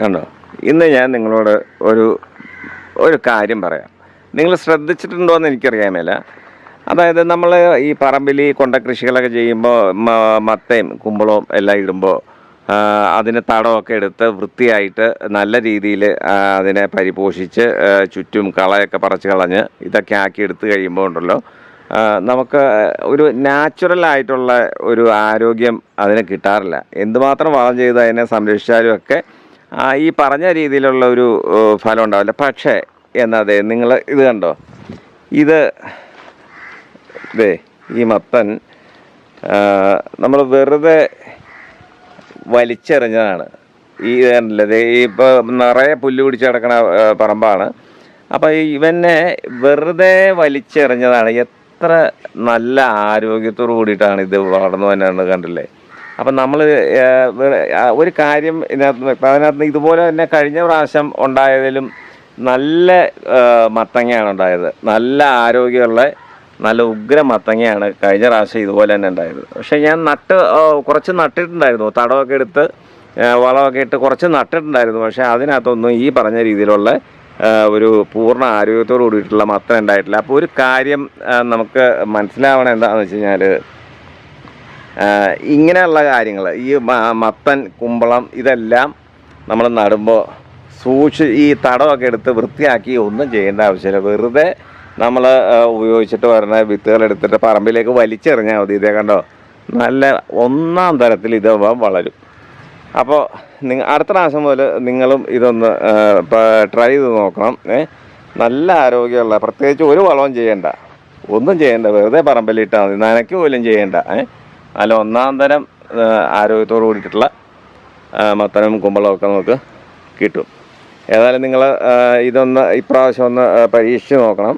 കണ്ടോ? ഇന്ന് ഞാൻ നിങ്ങളോട് ഒരു ഒരു കാര്യം പറയാം. നിങ്ങൾ ശ്രദ്ധിച്ചിട്ടുണ്ടോ എന്ന് എനിക്കറിയാമേല അതായത് നമ്മൾ ഈ പറമ്പിൽ ഈ കൊണ്ട കൃഷികളൊക്കെ ചെയ്യുമ്പോൾ മത്തയും കുമ്പളവും എല്ലാം ഇടുമ്പോൾ അതിന് തടമൊക്കെ എടുത്ത് വൃത്തിയായിട്ട് നല്ല രീതിയിൽ അതിനെ പരിപോഷിച്ച് ചുറ്റും കളയൊക്കെ പറിച്ച് കളഞ്ഞ് ഇതൊക്കെ ആക്കി എടുത്ത് കഴിയുമ്പോൾ ഉണ്ടല്ലോ നമുക്ക് ഒരു നാച്ചുറൽ ആയിട്ടുള്ള ഒരു ആരോഗ്യം അതിന് കിട്ടാറില്ല. എന്തുമാത്രം വളം ചെയ്ത് അതിനെ സംരക്ഷിച്ചാലും ഒക്കെ ഈ പറഞ്ഞ രീതിയിലുള്ള ഒരു ഫലം ഉണ്ടാവില്ല. പക്ഷേ എന്നതെ നിങ്ങൾ ഇത് കണ്ടോ? ഇത് ഇതേ ഈ മത്തൻ നമ്മൾ വെറുതെ വലിച്ചെറിഞ്ഞതാണ്. ഈ ഇതല്ലേ ഇപ്പോൾ നിറയെ പുല്ല് പിടിച്ച് കിടക്കണ പറമ്പാണ്. അപ്പോൾ ഇവനെ വെറുതെ വലിച്ചെറിഞ്ഞതാണ്. എത്ര നല്ല ആരോഗ്യത്തോടു കൂടിയിട്ടാണ് ഇത് വളർന്നു തന്നെയാണ് കണ്ടില്ലേ? അപ്പം നമ്മൾ ഒരു കാര്യം ഇതിനകത്ത് അതിനകത്ത് ഇതുപോലെ തന്നെ കഴിഞ്ഞ പ്രാവശ്യം ഉണ്ടായതിലും നല്ല മത്തങ്ങയാണ് ഉണ്ടായത്. നല്ല ആരോഗ്യമുള്ള നല്ല ഉഗ്ര മത്തങ്ങയാണ് കഴിഞ്ഞ പ്രാവശ്യം ഇതുപോലെ തന്നെ ഉണ്ടായത്. പക്ഷേ ഞാൻ നട്ട് കുറച്ച് നട്ടിട്ടുണ്ടായിരുന്നു. തടമൊക്കെ എടുത്ത് വളമൊക്കെ ഇട്ട് കുറച്ച് നട്ടിട്ടുണ്ടായിരുന്നു. പക്ഷേ അതിനകത്തൊന്നും ഈ പറഞ്ഞ രീതിയിലുള്ള ഒരു പൂർണ ആരോഗ്യത്തോട് കൂടിയിട്ടുള്ള മത്തം ഉണ്ടായിട്ടില്ല. അപ്പോൾ ഒരു കാര്യം നമുക്ക് മനസ്സിലാവണം എന്താണെന്ന് വെച്ച് കഴിഞ്ഞാൽ ഇങ്ങനെയുള്ള കാര്യങ്ങൾ ഈ മത്തൻ കുമ്പളം ഇതെല്ലാം നമ്മൾ നടുമ്പോൾ സൂക്ഷി ഈ തടമൊക്കെ എടുത്ത് വൃത്തിയാക്കി ഒന്നും ചെയ്യേണ്ട ആവശ്യമില്ല. വെറുതെ നമ്മൾ ഉപയോഗിച്ചിട്ട് വരുന്ന വിത്തുകൾ എടുത്തിട്ട് പറമ്പിലേക്ക് വലിച്ചെറിഞ്ഞാൽ മതി. ഇതേ കണ്ടോ? നല്ല ഒന്നാം തരത്തിൽ ഇത് വളരും. അപ്പോൾ നിങ്ങൾ അടുത്ത പ്രാവശ്യം മുതൽ നിങ്ങളും ഇതൊന്ന് ട്രൈ ചെയ്ത് നോക്കണം. നല്ല ആരോഗ്യമുള്ള പ്രത്യേകിച്ച് ഒരു വളവും ചെയ്യേണ്ട. ഒന്നും ചെയ്യേണ്ട. വെറുതെ പറമ്പിലിട്ടാൽ മതി. നനയ്ക്ക് പോലും ചെയ്യേണ്ട. ഏ നല്ല ഒന്നാം തരം ആരോഗ്യത്തോട് കൂടിയിട്ടുള്ള മത്തനും കുമ്പളവും ഒക്കെ നമുക്ക് കിട്ടും. ഏതായാലും നിങ്ങൾ ഇതൊന്ന് ഇപ്രാവശ്യം ഒന്ന് പരീക്ഷിച്ച് നോക്കണം.